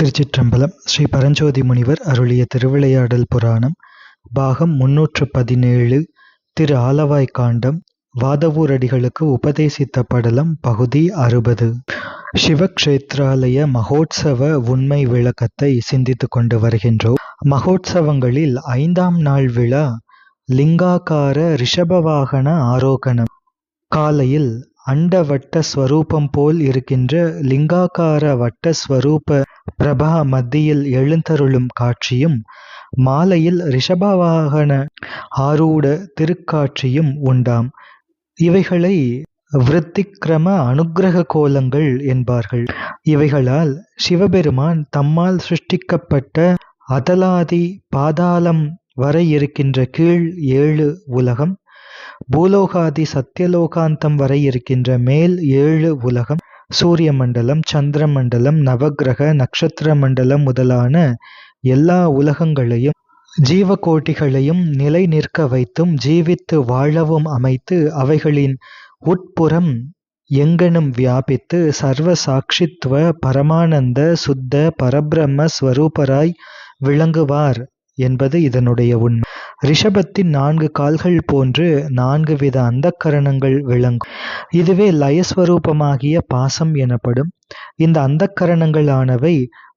திருச்சிற்றம்பலம் ஸ்ரீ பரஞ்சோதி முனிவர் அருளிய திருவிளையாடல் புராணம் பாகம் முன்னூற்று பதினேழு திரு ஆலவாய் காண்டம் வாதவூரடிகளுக்கு உபதேசித்த படலம் பகுதி அறுபது. சிவக்ஷேத்ராலய மகோத்சவ உண்மை விளக்கத்தை சிந்தித்து கொண்டு வருகின்றோம். மகோத்சவங்களில் ஐந்தாம் நாள் விழா லிங்காகார ரிஷபவாகன ஆரோகணம். காலையில் அண்ட வட்ட ஸ்வரூபம் போல் இருக்கின்ற லிங்காகார வட்ட ஸ்வரூப பிரபா மத்தியில் எழுந்தருளும் காட்சியும் மாலையில் ரிஷபவாகன ஆரூட திருக்காட்சியும் உண்டாம். இவைகளை விருத்திக்கிரம அனுக்கிரக கோலங்கள் என்பார்கள். இவைகளால் சிவபெருமான் தம்மால் சிருஷ்டிக்கப்பட்ட அதலாதி பாதாளம் வரை இருக்கின்ற கீழ் ஏழு உலகம் பூலோகாதி சத்தியலோகாந்தம் வரை இருக்கின்ற மேல் ஏழு உலகம் சூரிய மண்டலம் சந்திர மண்டலம் நவகிரக நட்சத்திர மண்டலம் முதலான எல்லா உலகங்களையும் ஜீவகோட்டிகளையும் நிலை நிற்க வைத்தும் ஜீவித்து வாழவும் அமைத்து அவைகளின் உட்புறம் எங்கனும் வியாபித்து சர்வ சாட்சித்துவ பரமானந்த சுத்த பரபிரம்ம ஸ்வரூபராய் விளங்குவார் என்பது இதனுடைய உண்மை. ரிஷபத்தின் நான்கு கால்கள் போன்று நான்கு வித அந்தக்கரணங்கள் விளங்கும். இதுவே லயஸ்வரூபமாகிய பாசம் எனப்படும். இந்த அந்தக்கரணங்களானவை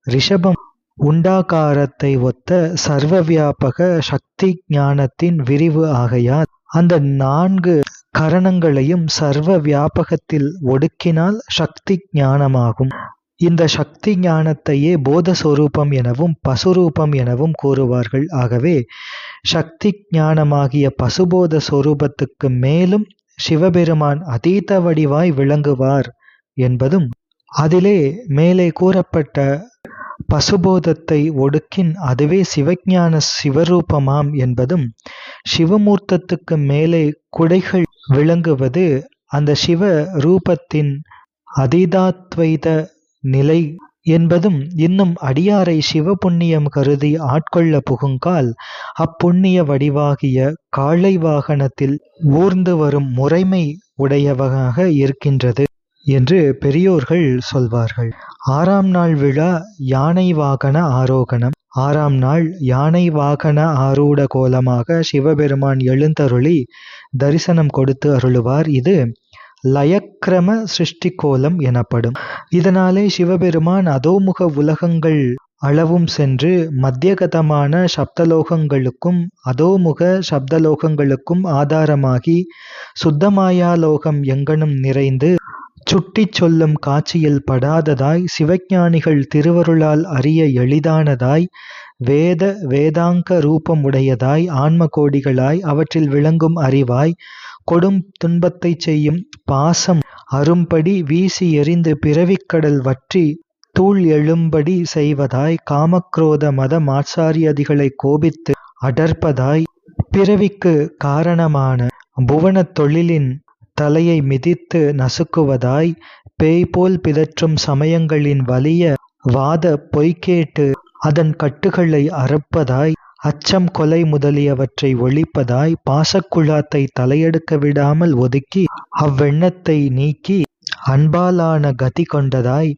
ரிஷபம் உண்டாகாரத்தை ஒத்த சர்வ வியாபக சக்தி ஞானத்தின் விரிவு ஆகையால் அந்த நான்கு கரணங்களையும் சர்வ வியாபகத்தில் ஒடுக்கினால் சக்தி ஞானமாகும். இந்த சக்தி ஞானத்தையே போதஸ்வரூபம் எனவும் பசுரூபம் எனவும் கூறுவார்கள். ஆகவே சக்தி ஞானமாகிய பசுபோத சொரூபத்துக்கு மேலும் சிவபெருமான் அதீத வடிவாய் விளங்குவார் என்பதும் அதிலே மேலே கூறப்பட்ட பசுபோதத்தை ஒடுக்கின் அதுவே சிவஞான சிவரூபமாம் என்பதும் சிவமூர்த்தத்துக்கு மேலே குடைகள் விளங்குவது அந்த சிவ ரூபத்தின் அதீதாத்வைத நிலை என்பதும் இன்னும் அடியாரை சிவபுண்ணியம் கருதி ஆட்கொள்ள புகுங்கால் அப்புண்ணிய வடிவாகிய காளை வாகனத்தில் ஊர்ந்து வரும் முறைமை உடையவகாக இருக்கின்றது என்று பெரியோர்கள் சொல்வார்கள். ஆறாம் நாள் விழா யானை வாகன ஆரோகணம். ஆறாம் நாள் யானை வாகன ஆரூட கோலமாக சிவபெருமான் எழுந்தருளி தரிசனம் கொடுத்து அருளுவார். இது லயக்கிரம சிருஷ்டி கோலம் எனப்படும். இதனாலே சிவபெருமான் அதோமுக உலகங்கள் அளவும் சென்று மத்தியகதமான சப்தலோகங்களுக்கும் அதோமுக சப்தலோகங்களுக்கும் ஆதாரமாகி சுத்தமாயாலோகம் எங்கனும் நிறைந்து சுட்டிச் சொல்லும் காட்சியில் படாததாய் சிவஞானிகள் திருவருளால் அறிய எளிதானதாய் வேத வேதாங்க ரூபமுடையதாய் ஆன்ம கோடிகளாய் அவற்றில் விளங்கும் அறிவாய் கொடும் துன்பத்தை செய்யும் பாசம் அரும்படி வீசி எறிந்து பிறவிக்கடல் வற்றி தூள் எழும்படி செய்வதாய் காமக்ரோத மத மாச்சாரியதிகளை கோபித்து அடர்ப்பதாய் பிறவிக்கு காரணமான புவனத் தொழிலின் தலையை மிதித்து நசுக்குவதாய் பேய் போல் பிதற்றும் சமயங்களின் வலிய வாத பொய்கேட்டு அதன் கட்டுகளை அறுப்பதாய் அச்சம் கொலை முதலியவற்றை ஒழிப்பதாய் பாசக்குழாத்தை தலையெடுக்க விடாமல் ஒதுக்கி அவ்வெண்ணத்தை நீக்கி அன்பாலான கதி கொண்டதாய்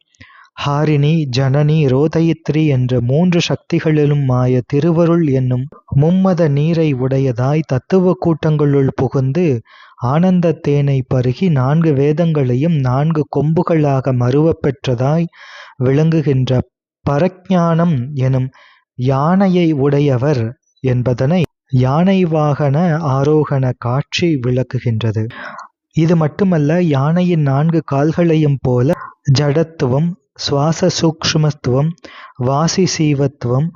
ஹாரிணி ஜனனி ரோதயித்ரி என்ற மூன்று சக்திகளிலும் மாய திருவருள் என்னும் மும்மத நீரை உடையதாய் தத்துவ கூட்டங்களுள் புகுந்து ஆனந்த தேனை பருகி நான்கு வேதங்களையும் நான்கு கொம்புகளாக மறுவப் பெற்றதாய் விளங்குகின்ற பரஜானம் எனும் யானையை உடையவர் என்பதனை யானை வாகன ஆரோகண காட்சி விளக்குகின்றது. இது மட்டுமல்ல யானையின் நான்கு கால்களையும் போல ஜடத்துவம் சுவாச சூக்ஷ்மத்துவம் வாசி சீவத்துவம்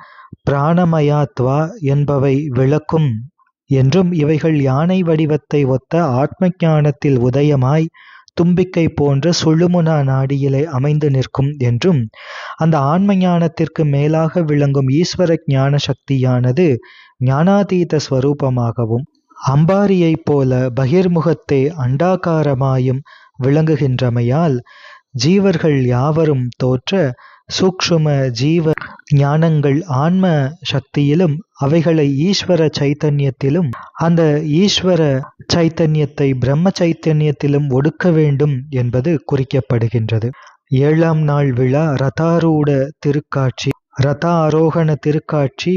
பிராணமயாத்வா என்பவை விளக்கும் என்றும் இவைகள் யானை வடிவத்தை ஒத்த ஆத்ம ஞானத்தில் உதயமாய் தும்பிக்கை போன்ற சுழுமுனா நாடியிலே அமைந்து நிற்கும் என்றும் அந்த ஆன்ம ஞானத்திற்கு மேலாக விளங்கும் ஈஸ்வர ஞான சக்தியானது ஞானாதீத ஸ்வரூபமாகவும் அம்பாரியைப் போல பகிர்முகத்தே அண்டாகாரமாயும் விளங்குகின்றமையால் ஜீவர்கள் யாவரும் தோற்ற சூக்ஷும ஜீவ ஞானங்கள் ஆன்ம சக்தியிலும் அவைகளை ஈஸ்வர சைத்தன்யத்திலும் அந்த ஈஸ்வர சைத்தன்யத்தை பிரம்ம சைத்தன்யத்திலும் ஒடுக்க வேண்டும் என்பது குறிக்கப்படுகின்றது. ஏழாம் நாள் விழா ரதாரூட திருக்காட்சி ரதாரோகண திருக்காட்சி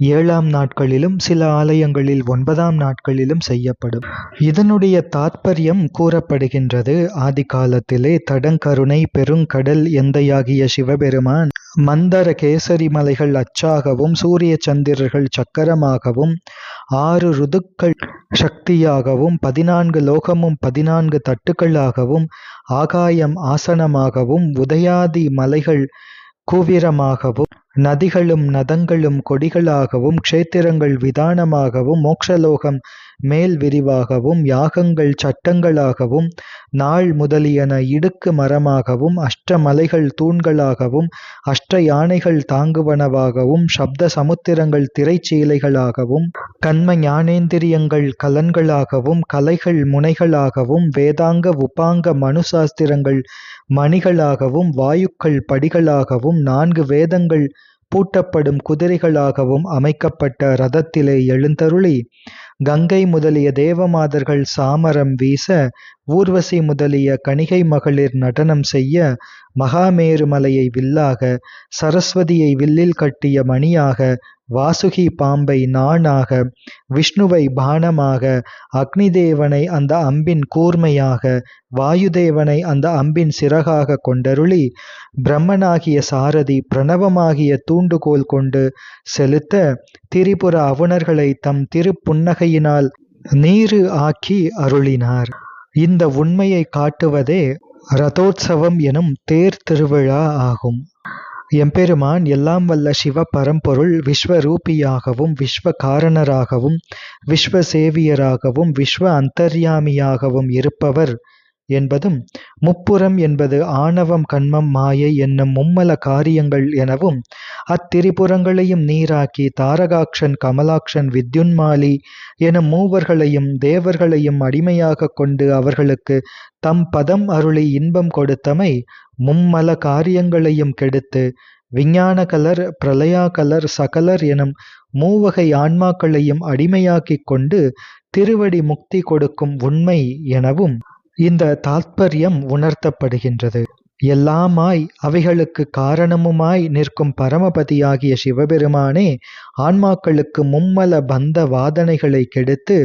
ஏழாம் நாட்களிலும் சில ஆலயங்களில் ஒன்பதாம் நாட்களிலும் செய்யப்படும். இதனுடைய தாத்பரியம் கூறப்படுகின்றது. ஆதி காலத்திலே தடங்கருணை பெருங்கடல் எந்தையாகிய சிவபெருமான் மந்தர கேசரி மலைகள் அச்சாகவும் சூரிய சந்திரர்கள் சக்கரமாகவும் ஆறு ருதுக்கள் சக்தியாகவும் பதினான்கு லோகமும் பதினான்கு தட்டுக்களாகவும் ஆகாயம் ஆசனமாகவும் உதயாதி மலைகள் கூவிரமாகவும் நதிகளும் நதங்களும் கொடிகளாகவும் க்ஷேத்திரங்கள் விதானமாகவும் மோக்ஷலோகம் மேல் விரிவாகவும் யாகங்கள் சட்டங்களாகவும் நாள் முதலியன இடுக்கு மரமாகவும் அஷ்ட மலைகள் தூண்களாகவும் அஷ்ட யானைகள் தாங்குவனவாகவும் சப்த சமுத்திரங்கள் திரைச்சீலைகளாகவும் கண்ம ஞானேந்திரியங்கள் கலன்களாகவும் கலைகள் முனைகளாகவும் வேதாங்க உபாங்க மனுசாஸ்திரங்கள் மணிகளாகவும் வாயுக்கள் படிகளாகவும் நான்கு வேதங்கள் பூட்டப்படும் குதிரைகளாகவும் அமைக்கப்பட்ட ரதத்திலே எழுந்தருளி. கங்கை முதலிய தேவமாதர்கள் சாமரம் வீச ஊர்வசி முதலிய கணிகை மகளிர் நடனம் செய்ய மகாமேருமலையை வில்லாக சரஸ்வதியை வில்லில் கட்டிய மணியாக வாசுகி பாம்பை நாணாக விஷ்ணுவை பானமாக அக்னிதேவனை அந்த அம்பின் கூர்மையாக வாயுதேவனை அந்த அம்பின் சிறகாக கொண்டருளி பிரம்மனாகிய சாரதி பிரணவமாகிய தூண்டுகோல் கொண்டு செலுத்த திரிபுர அவுணர்களை தம் திருப்புன்னகை வார்த்தையினால் நீரு ஆக்கி அருளினார். இந்த உண்மையை காட்டுவதே ரதோற்சவம் எனும் தேர் திருவிழா ஆகும். எம்பெருமான் எல்லாம் வல்ல சிவ பரம்பொருள் விஸ்வரூபியாகவும் விஸ்வ காரணராகவும் விஸ்வ சேவியராகவும் விஸ்வ அந்தர்யாமியாகவும் இருப்பவர் என்பதும் முப்புறம் என்பது ஆணவம் கண்மம் மாயை என்னும் மும்மல காரியங்கள் எனவும் அத்திரிபுரங்களையும் நீராக்கி தாரகாக்ஷன் கமலாக்ஷன் வித்யுன்மாலி எனும் மூவர்களையும் தேவர்களையும் அடிமையாக கொண்டு அவர்களுக்கு தம் பதம் அருளி இன்பம் கொடுத்தமை மும்மல காரியங்களையும் கெடுத்து விஞ்ஞான கலர் பிரளயா கலர் சகலர் எனும் மூவகை ஆன்மாக்களையும் அடிமையாக்கிக் கொண்டு திருவடி முக்தி கொடுக்கும் உண்மை எனவும் இந்த தாத்பரியம் உணர்த்தப்படுகின்றது. எல்லாமாய் அவைகளுக்கு காரணமுமாய் நிற்கும் பரமபதியாகிய சிவபெருமானே ஆன்மாக்களுக்கு மும்மல பந்த வாதனைகளை கெடுத்து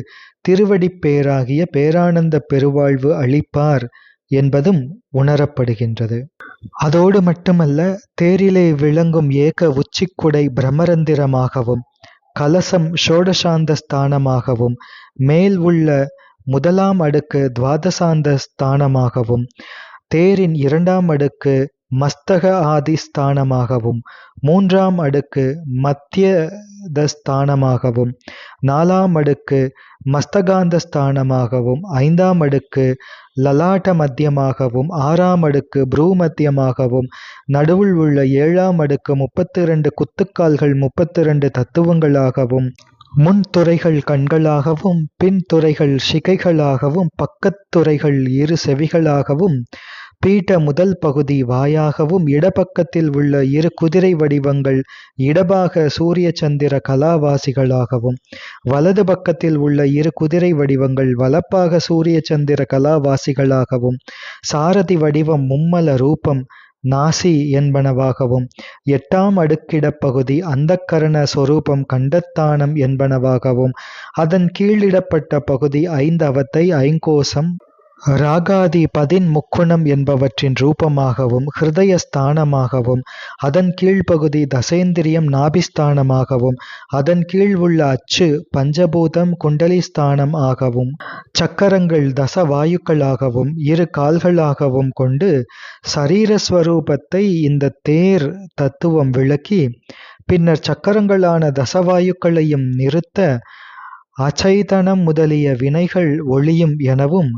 திருவடிப் பேராகிய பேரானந்த பெருவாழ்வு அளிப்பார் என்பதும் உணரப்படுகின்றது. அதோடு மட்டுமல்ல தேரிலே விளங்கும் ஏக உச்சிக்குடை பிரமரந்திரமாகவும் கலசம் ஷோடசாந்த ஸ்தானமாகவும் மேல் உள்ள முதலாம் அடுக்கு துவாதசாந்த ஸ்தானமாகவும் தேரின் இரண்டாம் அடுக்கு மஸ்தக ஆதி ஸ்தானமாகவும் மூன்றாம் அடுக்கு மத்தியதஸ்தானமாகவும் நாலாம் அடுக்கு மஸ்தகாந்த ஸ்தானமாகவும் ஐந்தாம் அடுக்கு லலாட்ட மத்தியமாகவும் ஆறாம் அடுக்கு ப்ரூ மத்தியமாகவும் நடுவில் உள்ள ஏழாம் அடுக்கு முப்பத்தி இரண்டு குத்துக்கால்கள் முப்பத்தி இரண்டு தத்துவங்களாகவும் முன் துறைகள் கண்களாகவும் பின் துறைகள் சிகைகளாகவும் பக்கத்துறைகள் இரு செவிகளாகவும் பீட்ட முதல் பகுதி வாயாகவும் இடப்பக்கத்தில் உள்ள இரு குதிரை வடிவங்கள் இடபாக சூரிய சந்திர கலாவாசிகளாகவும் வலது பக்கத்தில் உள்ள இரு குதிரை வடிவங்கள் வலப்பாக சூரிய சந்திர கலாவாசிகளாகவும் சாரதி வடிவம் மும்மல ரூபம் நாசி என்பனவாகவும் எட்டாம் அடுக்கிடப்பகுதி அந்தக்கரண சொரூபம் கண்டத்தானம் என்பனவாகவும் அதன் கீழிடப்பட்ட பகுதி ஐந்தவத்தை ஐங்கோசம் ராகாதி பதின் முக்குணம் என்பவற்றின் ரூபமாகவும் ஹிருதய ஸ்தானமாகவும் அதன் கீழ்ப்பகுதி தசேந்திரியம் நாபிஸ்தானமாகவும் அதன் கீழ் உள்ள அச்சு பஞ்சபூதம் குண்டலி ஸ்தானம் ஆகவும் சக்கரங்கள் தச வாயுக்களாகவும் இரு கால்களாகவும் கொண்டு சரீரஸ்வரூபத்தை இந்த தேர் தத்துவம் விளக்கி பின்னர் சக்கரங்களான தசவாயுக்களையும் நிறுத்த அச்சைதனம் முதலிய வினைகள் ஒளியும் எனவும்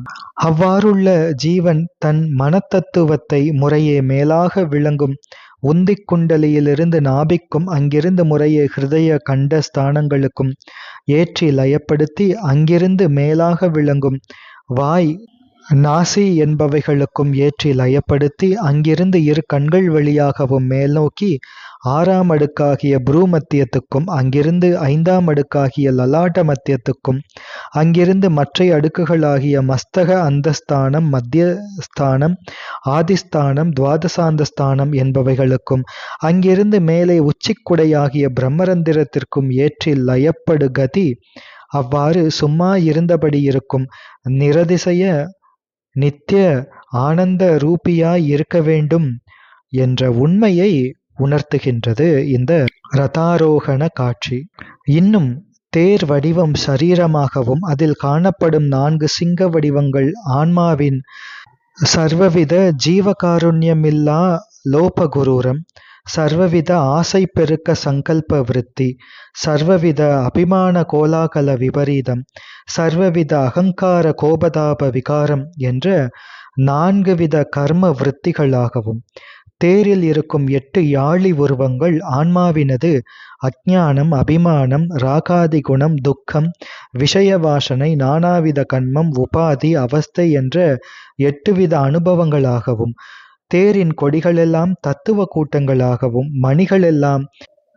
அவ்வாறுள்ள ஜீவன் தன் மனத்தத்துவத்தை முறையே மேலாக விளங்கும். உந்திக் குண்டலியிலிருந்து நாபிக்கும் அங்கிருந்து முறையே ஹிருதய கண்ட ஸ்தானங்களுக்கும் ஏற்றி லயப்படுத்தி அங்கிருந்து மேலாக விளங்கும். வாய் நாசி என்பவைகளுக்கும் ஏற்றி லயப்படுத்தி அங்கிருந்து இரு கண்கள் வழியாகவும் மேல்நோக்கி ஆறாம் அடுக்காகிய புரூ மத்தியத்துக்கும் அங்கிருந்து ஐந்தாம் அடுக்காகிய லலாட்ட மத்தியத்துக்கும் அங்கிருந்து மற்றை அடுக்குகளாகிய மஸ்தக அந்தஸ்தானம் மத்தியஸ்தானம் ஆதிஸ்தானம் துவாதசாந்தஸ்தானம் என்பவைகளுக்கும் அங்கிருந்து மேலே உச்சிக்குடையாகிய பிரம்மரந்திரத்திற்கும் ஏற்றி லயப்படு கதி அவ்வாறு சும்மா இருந்தபடி இருக்கும் நிரதிசய நித்திய ஆனந்த ரூபியாய் இருக்க வேண்டும் என்ற உண்மையை உணர்த்துகின்றது இந்த ரதாரோகண காட்சி. இன்னும் தேர் வடிவம் சரீரமாகவும் அதில் காணப்படும் நான்கு சிங்க வடிவங்கள் ஆன்மாவின் சர்வவித ஜீவகாருண்யமில்லா லோபகுரூரம் சர்வவித ஆசை பெருக்க சங்கல்ப விருத்தி சர்வவித அபிமான கோலாகல விபரீதம் சர்வவித அகங்கார கோபதாப விகாரம் என்ற நான்கு வித கர்ம விருத்திகளாகவும் தேரில் இருக்கும் எட்டு யாழி உருவங்கள் ஆன்மாவினது அஜ்ஞானம் அபிமானம் ராகாதி குணம் துக்கம் விஷய வாசனை நானாவித கண்மம் உபாதி அவஸ்தை என்ற எட்டுவித அனுபவங்களாகவும் தேரின் கொடிகளெல்லாம் தத்துவ கூட்டங்களாகவும் மணிகளெல்லாம்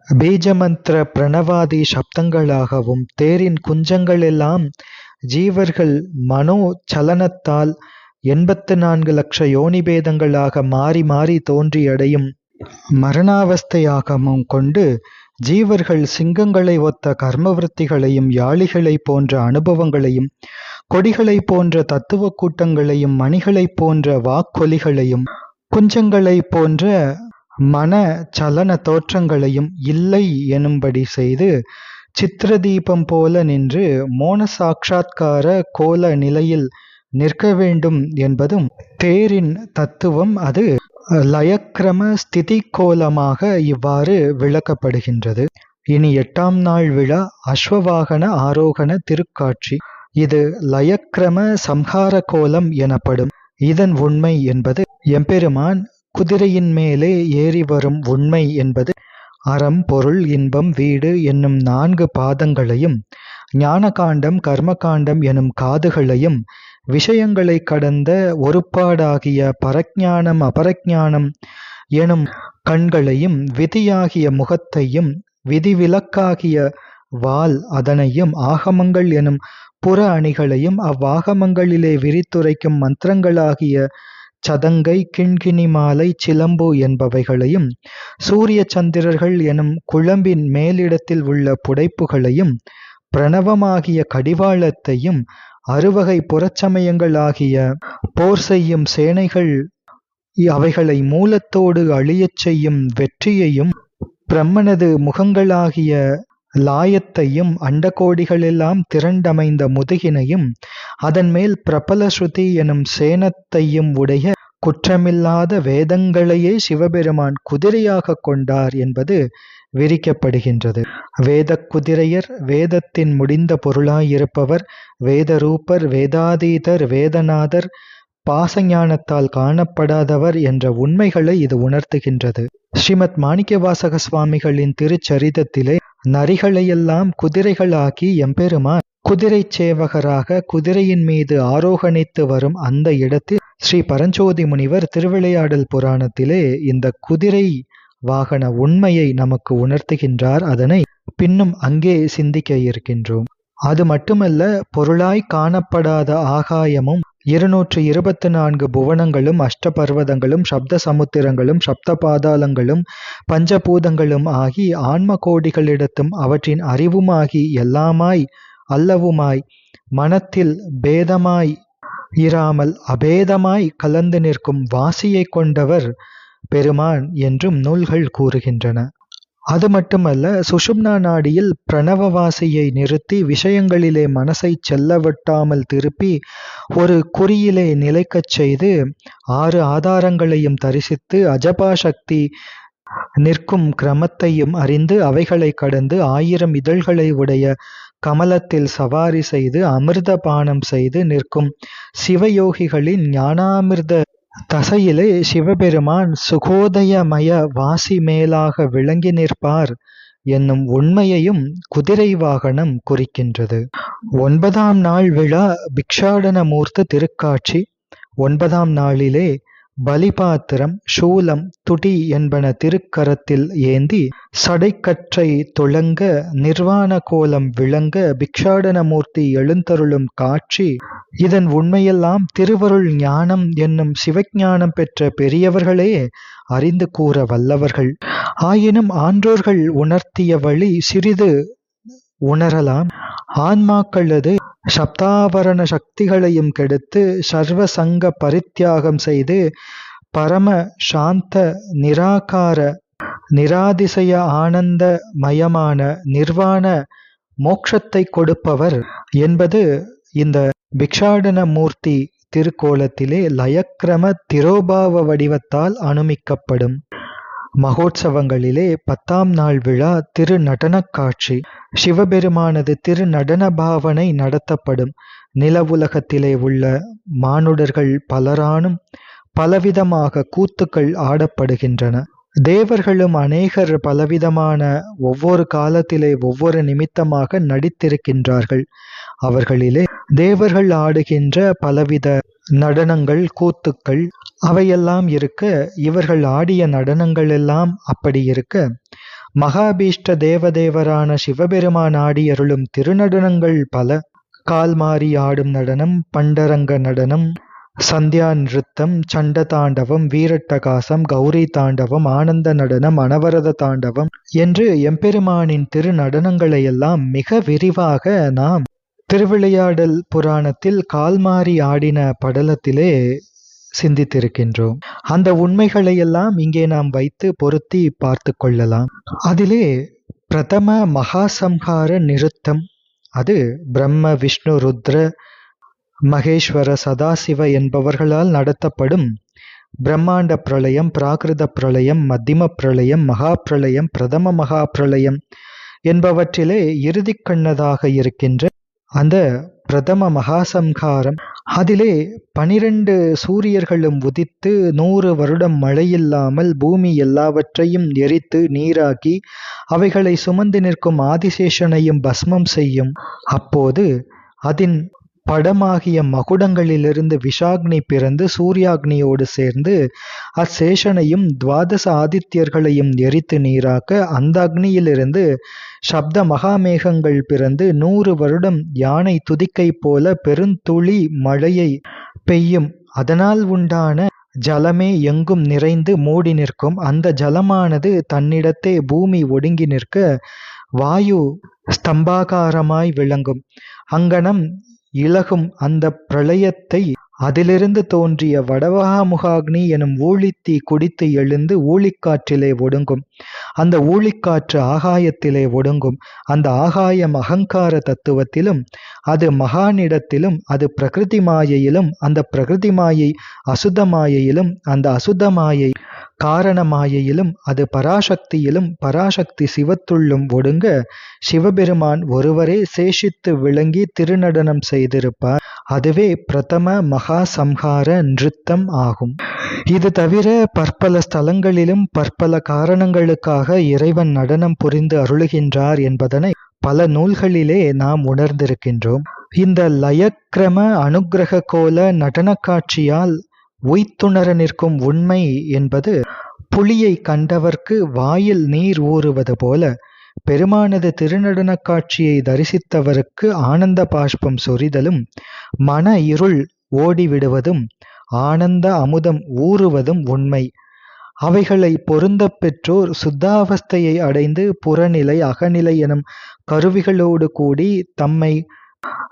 பீஜமந்திர பிரணவாதி சப்தங்களாகவும் தேரின் குஞ்சங்களெல்லாம் ஜீவர்கள் மனோ சலனத்தால் எண்பத்து நான்கு லட்ச யோனிபேதங்களாக மாறி மாறி தோன்றியடையும் மரணாவஸ்தையாகவும் கொண்டு ஜீவர்கள் சிங்கங்களை ஒத்த கர்மவிருத்திகளையும் யாழிகளைப் போன்ற அனுபவங்களையும் கொடிகளைப் போன்ற தத்துவ கூட்டங்களையும் மணிகளைப் போன்ற வாக்கொலிகளையும் குஞ்சங்களைப் போன்ற மன சலன தோற்றங்களையும் இல்லை எனும்படி செய்து சித்திரதீபம் போல நின்று மோன சாட்சா்கார கோல நிலையில் நிற்க வேண்டும் என்பதும் தேரின் தத்துவம் அது. லயக்கிரம ஸ்திதி கோலமாக இவ்வாறு விளக்கப்படுகின்றது. இனி எட்டாம் நாள் விழா அஸ்வவாகன ஆரோகண திருக்காட்சி. இது லயக்கிரம சம்ஹார கோலம் எனப்படும். இதன் உண்மை என்பது எம்பெருமான் குதிரையின் மேலே ஏறி வரும் உண்மை என்பது. அறம் பொருள் இன்பம் வீடு என்னும் நான்கு பாதங்களையும். ஞானகாண்டம் கர்மகாண்டம் எனும் காதுகளையும் விஷயங்களை கடந்த ஒருபாடாகிய பரஜானம் அபரஜானம் எனும் கண்களையும் விதியாகிய முகத்தையும் விதிவிலக்காகிய வால் அதனையும் ஆகமங்கள் எனும் புற அணிகளையும் அவ்வாகமங்களிலே விரித்துரைக்கும் மந்திரங்களாகிய சதங்கை கிண்கிணி மாலை சிலம்பு என்பவைகளையும் சூரிய சந்திரர்கள் எனும் குழம்பின் மேலிடத்தில் உள்ள புடைப்புகளையும் பிரணவமாகிய கடிவாளத்தையும் அறுவகை புறச்சமயங்களாகிய போர் செய்யும் சேனைகள் அவைகளை மூலத்தோடு அழியச் செய்யும் வெற்றியையும் பிரம்மனது முகங்களாகிய லாயத்தையும் அண்டகோடிகளெல்லாம் திரண்டமைந்த முதுகினையும் அதன் மேல் பிரபல ஸ்ருதி எனும் சேனத்தையும் உடைய குற்றமில்லாத வேதங்களையே சிவபெருமான் குதிரையாக கொண்டார் என்பது விரிக்கப்படுகின்றது. வேதக் குதிரையர் வேதத்தின் முடிந்த பொருளாயிருப்பவர் வேதரூபர் வேதாதீதர் வேதநாதர் பாசஞானத்தால் காணப்படாதவர் என்ற உண்மைகளை இது உணர்த்துகின்றது. ஸ்ரீமத் மாணிக்கவாசக சுவாமிகளின் திருச்சரிதத்திலே நரிகளையெல்லாம் குதிரைகளாக்கி எம்பெருமான் குதிரை சேவகராக குதிரையின் மீது ஆரோகணித்து வரும் அந்த இடத்தில் ஸ்ரீ பரஞ்சோதி முனிவர் திருவிளையாடல் புராணத்திலே இந்த குதிரை வாகன உண்மையை நமக்கு உணர்த்துகின்றார் அதனை பின்னும் அங்கே சிந்திக்க இருக்கின்றோம். அது மட்டுமல்ல பொருளாய் காணப்படாத ஆகாயமும் இருநூற்று இருபத்தி நான்கு புவனங்களும் அஷ்டபர்வதங்களும் சப்த சமுத்திரங்களும் சப்த பாதாளங்களும் பஞ்சபூதங்களும் ஆகி ஆன்ம கோடிகளிடத்தும் அவற்றின் அறிவுமாகி எல்லாமாய் அல்லவுமாய் மனத்தில் பேதமாய் இராமல் அபேதமாய் கலந்து நிற்கும் வாசியை கொண்டவர் பெருமான் என்றும் நூல்கள் கூறுகின்றன. அது மட்டுமல்ல சுஷும்னா நாடியில் பிரணவவாசியை நிறுத்தி விஷயங்களிலே மனசை செல்லவிட்டாமல் திருப்பி ஒரு குறியிலே நிலைக்கச் செய்து ஆறு ஆதாரங்களையும் தரிசித்து அஜபா சக்தி நிற்கும் கிரமத்தையும் அறிந்து அவைகளை கடந்து ஆயிரம் இதழ்களை உடைய கமலத்தில் சவாரி செய்து அமிர்த பானம் செய்து நிற்கும் சிவயோகிகளின் ஞானாமிர்த தசையிலே சிவபெருமான் சுகோதயமய வாசி மேலாக விளங்கி நிற்பார் என்னும் உண்மையையும் குதிரை வாகனம் குறிக்கின்றது. ஒன்பதாம் நாள் விழா பிக்ஷாடனமூர்த்த திருக்காட்சி. ஒன்பதாம் நாளிலே பலிபாத்திரம் சூலம் துடி என்பன திருக்கரத்தில் ஏந்தி சடைக்கற்றை துளங்க நிர்வாண கோலம் விளங்க பிக்ஷாடனமூர்த்தி எழுந்தருளும் காட்சி இதன் உண்மையெல்லாம் திருவருள் ஞானம் என்னும் சிவஞானம் பெற்ற பெரியவர்களே அறிந்து கூற வல்லவர்கள். ஆயினும் ஆன்றோர்கள் உணர்த்திய வழி சிறிது உணரலாம். ஆன்மாக்களது சப்தாபரண சக்திகளையும் கெடுத்து சர்வ சங்க பரித்தியாகம் செய்து பரம சாந்த நிராகார நிராதிசய ஆனந்த மயமான நிர்வாண மோட்சத்தை கொடுப்பவர் என்பது இந்த பிக்ஷாடன மூர்த்தி திருக்கோலத்திலே லயக்கிரம திரோபாவ வடிவத்தால் அனுமிக்கப்படும். மகோற்சவங்களிலே பத்தாம் நாள் விழா திரு நடனக் காட்சி. சிவபெருமானது திரு நடன பாவனை நடத்தப்படும். நிலவுலகத்திலே உள்ள மானுடர்கள் பலரானும் பலவிதமாக கூத்துக்கள் ஆடப்படுகின்றன. தேவர்களும் அநேகர் பலவிதமான ஒவ்வொரு காலத்திலே ஒவ்வொரு நிமித்தமாக நடித்திருக்கின்றார்கள். அவர்களிலே தேவர்கள் ஆடுகின்ற பலவித நடனங்கள் கூத்துக்கள் அவையெல்லாம் இருக்க இவர்கள் ஆடிய நடனங்கள் எல்லாம் அப்படி இருக்க. மகாபீஷ்ட தேவதேவரான சிவபெருமான் ஆடியருளும் திருநடனங்கள் பல. கால் மாறி ஆடும் நடனம் பண்டரங்க நடனம் சந்தியா நிருத்தம் சண்ட தாண்டவம் வீரட்டகாசம் கௌரி தாண்டவம் ஆனந்த நடனம் அனவரத தாண்டவம் என்று எம்பெருமானின் திரு எல்லாம் மிக விரிவாக நாம் திருவிளையாடல் புராணத்தில் கால்மாறி ஆடின படலத்திலே சிந்தித்திருக்கின்றோம். அந்த உண்மைகளை எல்லாம் இங்கே நாம் வைத்து பொருத்தி பார்த்து கொள்ளலாம். அதிலே பிரதம மகாசம்ஹார நிறுத்தம் அது பிரம்ம விஷ்ணு ருத்ர மகேஸ்வர சதாசிவ என்பவர்களால் நடத்தப்படும் பிரம்மாண்ட பிரளயம் பிராகிருத பிரளயம் மத்திம பிரளயம் மகா பிரளயம் பிரதம மகா பிரளயம் என்பவற்றிலே இறுதிக்கண்ணதாக இருக்கின்ற அந்த பிரதம மகாசம்ஹாரம். அதிலே பனிரெண்டு சூரியர்களும் உதித்து நூறு வருடம் மழையில்லாமல் பூமி எல்லாவற்றையும் எரித்து நீராக்கி அவைகளை சுமந்து நிற்கும் ஆதிசேஷனையும் பஸ்மம் செய்யும். அப்போது அதின் படமாகிய மகுடங்களிலிருந்து விஷாக்னி பிறந்து சூர்யாக்னியோடு சேர்ந்து அச்சேஷனையும் துவாதச ஆதித்யர்களையும் எரித்து நீராக்க அந்த அக்னியிலிருந்து சப்த மகாமேகங்கள் பிறந்து நூறு வருடம் யானை துதிக்கை போல பெருந்துளி மழையை பெய்யும். அதனால் உண்டான ஜலமே எங்கும் நிறைந்து மூடி நிற்கும். அந்த ஜலமானது தன்னிடத்தே பூமி ஒடுங்கி நிற்க வாயு ஸ்தம்பாகாரமாய் விளங்கும். அங்கனம் இலகும் அந்த பிரளயத்தை அதிலிருந்து தோன்றிய வடவகாமுகாக்னி எனும் ஊழித்தீ குடித்து எழுந்து ஊழிக்காற்றிலே ஒடுங்கும். அந்த ஊழிக்காற்று ஆகாயத்திலே ஒடுங்கும். அந்த ஆகாயம் அகங்கார தத்துவத்திலும் அது மகானிடத்திலும் அது பிரகிருதி மாயையிலும் அந்த பிரகிருதி மாயை அசுத்த மாயையிலும் அந்த அசுத்த மாயை காரணமாயையிலும் அது பராசக்தியிலும் பராசக்தி சிவத்துள்ளும் ஒடுங்க சிவபெருமான் ஒருவரே சேஷித்து விளங்கி திருநடனம் செய்திருப்பார். அதுவே பிரதம மகா சம்ஹார நிருத்தம் ஆகும். இது தவிர பற்பல ஸ்தலங்களிலும் பற்பல காரணங்களுக்காக இறைவன் நடனம் புரிந்து அருளுகின்றார் என்பதனை பல நூல்களிலே நாம் உணர்ந்திருக்கின்றோம். இந்த லயக்கிரம அனுக்கிரக கோல நடன காட்சியால் உய்த்துணர நிற்கும் உண்மை என்பது புலியை கண்டவர்க்கு வாயில் நீர் ஊறுவது போல பெருமானது திருநடனக் காட்சியை தரிசித்தவருக்கு ஆனந்த பாஷ்பம் சொரிதலும் மன இருள் ஓடிவிடுவதும் ஆனந்த அமுதம் ஊறுவதும் உண்மை. அவைகளை பொருந்த பெற்றோர் சுத்தாவஸ்தையை அடைந்து புறநிலை அகநிலை எனும் கருவிகளோடு கூடி தம்மை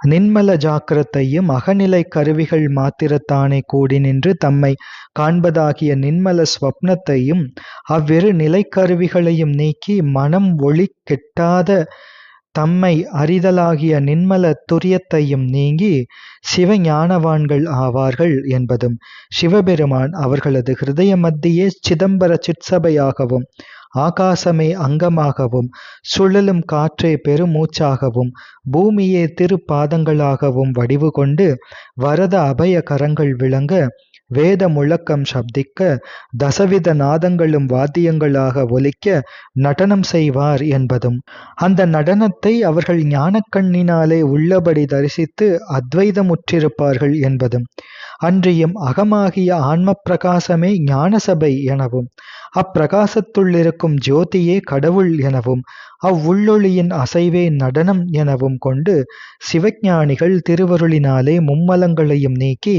நின்மல ஜாக்கிரத்தையும் அகநிலை கருவிகள் மாத்திரத்தானே கூடி நின்று தம்மை காண்பதாகிய நின்மல ஸ்வப்னத்தையும் அவ்விரு நிலைக்கருவிகளையும் நீக்கி மனம் ஒளி கெட்டாத தம்மை அறிதலாகிய நின்மல துரியத்தையும் நீங்கி சிவஞானவான்கள் ஆவார்கள் என்பதும் சிவபெருமான் அவர்களது ஹிருதய மத்தியே சிதம்பர சிற்சபையாகவும் ஆகாசமே அங்கமாகவும் சுழலும் காற்றே பெருமூச்சாகவும் பூமியே திருப்பாதங்களாகவும் வடிவு கொண்டு வரத அபய கரங்கள் விளங்க வேத முழக்கம் சப்திக்க தசவித நாதங்களும் வாத்தியங்களாக ஒலிக்க நடனம் செய்வார் என்பதும். அந்த நடனத்தை அவர்கள் ஞானக்கண்ணினாலே உள்ளபடி தரிசித்து அத்வைதமுற்றிருப்பார்கள் என்பதும். அன்றியும் அகமாகிய ஆன்ம பிரகாசமே ஞானசபை எனவும் அப்பிரகாசத்துள்ளிருக்கும் ஜோதியே கடவுள் எனவும் அவ்வுள்ளொளியின் அசைவே நடனம் எனவும் கொண்டு சிவஞானிகள் திருவருளினாலே மும்மலங்களையும் நீக்கி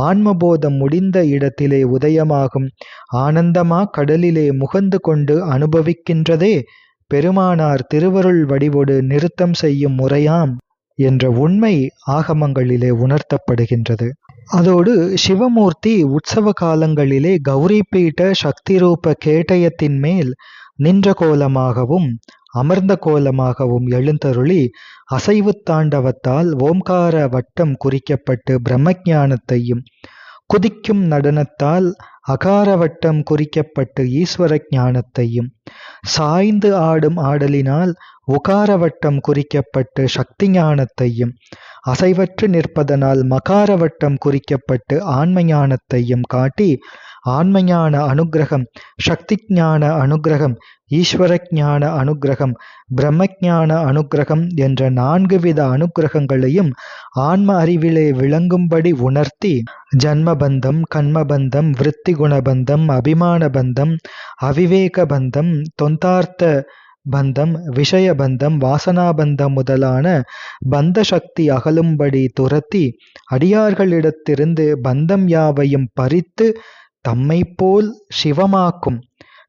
ஆன்மபோதம் முடிந்த இடத்திலே உதயமாகும். ஆனந்தமா கடலிலே முகந்து கொண்டு அனுபவிக்கின்றதே பெருமானார் திருவருள் வடிவோடு நிறுத்தம் செய்யும் முறையாம் என்ற உண்மை ஆகமங்களிலே உணர்த்தப்படுகின்றது. அதோடு சிவமூர்த்தி உற்சவ காலங்களிலே கௌரிபீட்ட சக்திரூப கேட்டயத்தின் மேல் நின்ற கோலமாகவும் அமர்ந்த கோலமாகவும் எழுந்தருளி அசைவு தாண்டவத்தால் ஓம்கார வட்டம் குறிக்கப்பட்டு பிரம்மஞானத்தையும் குதிக்கும் நடனத்தால் அகார வட்டம் குறிக்கப்பட்டு ஈஸ்வர ஞானத்தையும் சாய்ந்து ஆடும் ஆடலினால் உகார வட்டம் குறிக்கப்பட்டு சக்தி ஞானத்தையும் அசைவற்று நிற்பதனால் மகார வட்டம் குறிக்கப்பட்டு ஆன்ம ஞானத்தையும் காட்டி ஆன்மஞான அனுகிரகம் சக்தி ஞான அனுகிரகம் ஈஸ்வர ஞான அனுக்கிரகம் பிரம்மஞான அனுகிரகம் என்ற நான்கு வித அனுக்கிரகங்களையும் ஆன்ம அறிவிலே விளங்கும்படி உணர்த்தி ஜன்மபந்தம் கண்மபந்தம் விருத்தி குணபந்தம் அபிமான பந்தம் அவிவேக பந்தம் தொந்தார்த்த பந்தம் விஷய பந்தம் வாசனாபந்தம் முதலான பந்த சக்தி அகலும்படி துரத்தி அடியார்களிடத்திருந்து பந்தம் யாவையும் பறித்து தம்மை போல் சிவமாக்கும்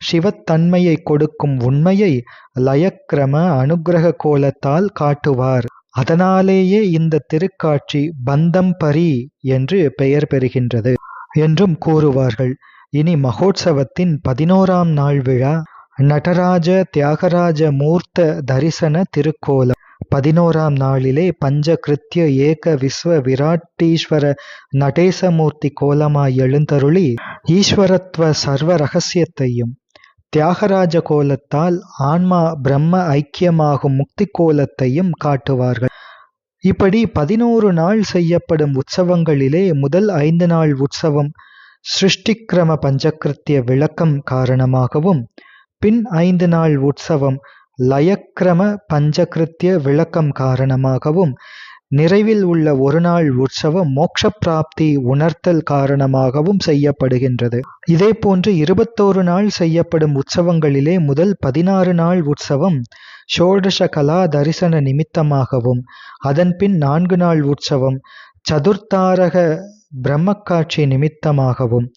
சிவத்தன்மையை கொடுக்கும் உண்மையை லயக்கிரம அனுகிரக கோலத்தால் காட்டுவார். அதனாலேயே இந்த திருக்காட்சி பந்தம் பரி என்று பெயர் பெறுகின்றது என்றும் கூறுவார்கள். இனி மகோத்சவத்தின் பதினோராம் நாள் விழா நடராஜ தியாகராஜ மூர்த்த தரிசன திருக்கோலம் பதினோராம் நாளிலே பஞ்ச கிருத்திய ஏக விஸ்வ விராட்டீஸ்வர நடேசமூர்த்தி கோலமாய் எழுந்தருளி ஈஸ்வரத்துவ சர்வ ரகசியத்தையும் தியாகராஜ கோலத்தால் ஆன்மா பிரம்ம ஐக்கியமாகும் முக்தி கோலத்தையும் காட்டுவார்கள். இப்படி பதினோரு நாள் செய்யப்படும் உற்சவங்களிலே முதல் ஐந்து நாள் உற்சவம் சிருஷ்டிக்கிரம பஞ்சகிருத்திய விளக்கம் காரணமாகவும் பின் ஐந்து நாள் உற்சவம் லயக்கிரம பஞ்சகிருத்திய விளக்கம் காரணமாகவும் நிறைவில் உள்ள ஒரு நாள் உற்சவம் மோட்ச பிராப்தி உணர்த்தல் காரணமாகவும் செய்யப்படுகின்றது. இதே போன்று இருபத்தோரு நாள் செய்யப்படும் உற்சவங்களிலே முதல் பதினாறு நாள் உற்சவம் ஷோடச கலா தரிசன நிமித்தமாகவும் அதன்பின் நான்கு நாள் உற்சவம் சதுர்த்தாரக பிரம்மக்காட்சி நிமித்தமாகவும்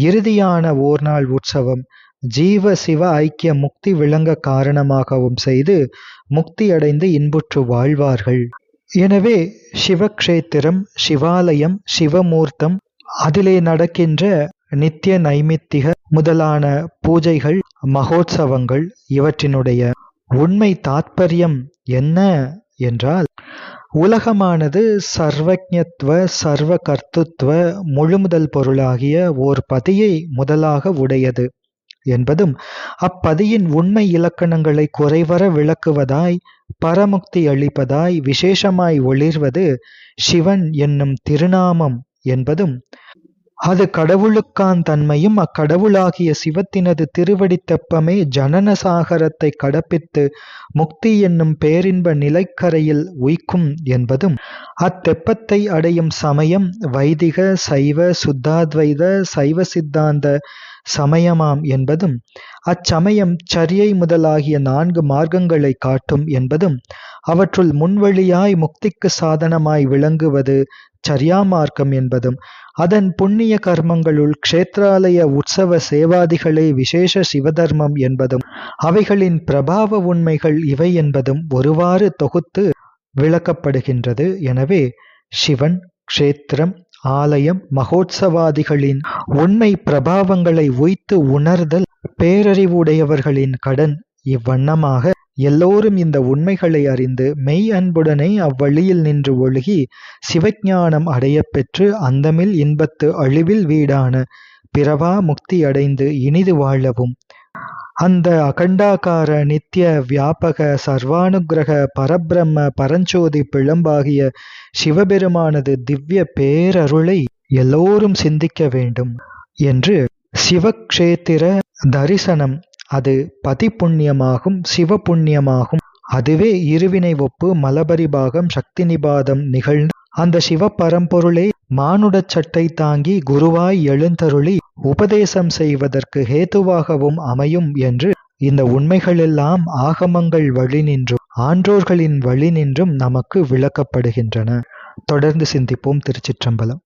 இறுதியான ஓர் நாள் உற்சவம் ஜீவ சிவ ஐக்கிய முக்தி விளங்க காரணமாகவும் செய்து முக்தி அடைந்து இன்புற்று வாழ்வார்கள். எனவே சிவக்ஷேத்திரம் சிவாலயம் சிவமூர்த்தம் அதிலே நடக்கின்ற நித்திய நைமித்திக முதலான பூஜைகள் மகோத்சவங்கள் இவற்றினுடைய உண்மை தாத்பரியம் என்ன என்றால் உலகமானது சர்வஜத்துவ சர்வ கர்த்துத்துவ முழுமுதல் பொருளாகிய ஓர் பதியை முதலாக உடையது. என்பதும் அப்பதியின் உண்மை இலக்கணங்களை குறைவர விளக்குவதாய் பரமுக்தி அளிப்பதாய் விசேஷமாய் ஒளிர்வது சிவன் என்னும் திருநாமம் என்பதும் அது கடவுளுக்கான் தன்மையும் அக்கடவுளாகிய சிவத்தினது திருவடி தெப்பமே ஜனன சாகரத்தை கடப்பித்து முக்தி என்னும் பேரின்ப நிலைக்கரையில் உய்க்கும் என்பதும் அத்தெப்பத்தை அடையும் சமயம் வைதிக சைவ சுத்தாத்வைத சைவ சித்தாந்த சமயமாம் என்பதும் அச்சமயம் சரியை முதலாகிய நான்கு மார்க்கங்களை காட்டும் என்பதும் அவற்றுள் முன்வழியாய் முக்திக்கு சாதனமாய் விளங்குவது சரியா மார்க்கம் என்பதும் அதன் புண்ணிய கர்மங்களுள் க்ஷேத்ராலய உற்சவ சேவாதிகளே விசேஷ சிவதர்மம் என்பதும் அவைகளின் பிரபாவ உண்மைகள் இவை என்பதும் ஒருவாறு தொகுத்து விளக்கப்படுகின்றது. எனவே சிவன் க்ஷேத்திரம் ஆலயம் மகோத்சவாதிகளின் உண்மை பிரபாவங்களை உய்த்து உணர்தல் பேரறிவுடையவர்களின் கடன். இவ்வண்ணமாக எல்லோரும் இந்த உண்மைகளை அறிந்து மெய் அன்புடனே அவ்வழியில் நின்று ஒழுகி சிவஞானம் அடையப்பெற்று அந்தமில் இன்பத்து அழிவில் வீடான பிறவா முக்தி அடைந்து இனிது வாழவும். அந்த அகண்டாகார நித்திய வியாபக சர்வானுகிரக பரபிரம்ம பரஞ்சோதி பிழம்பாகிய சிவபெருமானது திவ்ய பேரருளை எல்லோரும் சிந்திக்க வேண்டும் என்று சிவக்ஷேத்திர தரிசனம். அது பதிப்புண்ணியமாகும் சிவபுண்ணியமாகும் சிவ புண்ணியமாகும் அதுவே இருவினை ஒப்பு மலபரிபாகம் சக்தி நிபாதம் நிகழ்ந்து அந்த சிவ பரம்பொருளே மானுடச் சட்டை தாங்கி குருவாய் எழுந்தருளி உபதேசம் செய்வதற்கு ஹேதுவாகவும் அமையும் என்று இந்த உண்மைகளெல்லாம் ஆகமங்கள் வழி நின்றும் ஆன்றோர்களின் வழி நின்றும் நமக்கு விளக்கப்படுகின்றன. தொடர்ந்து சிந்திப்போம் திருச்சிற்றம்பலம்.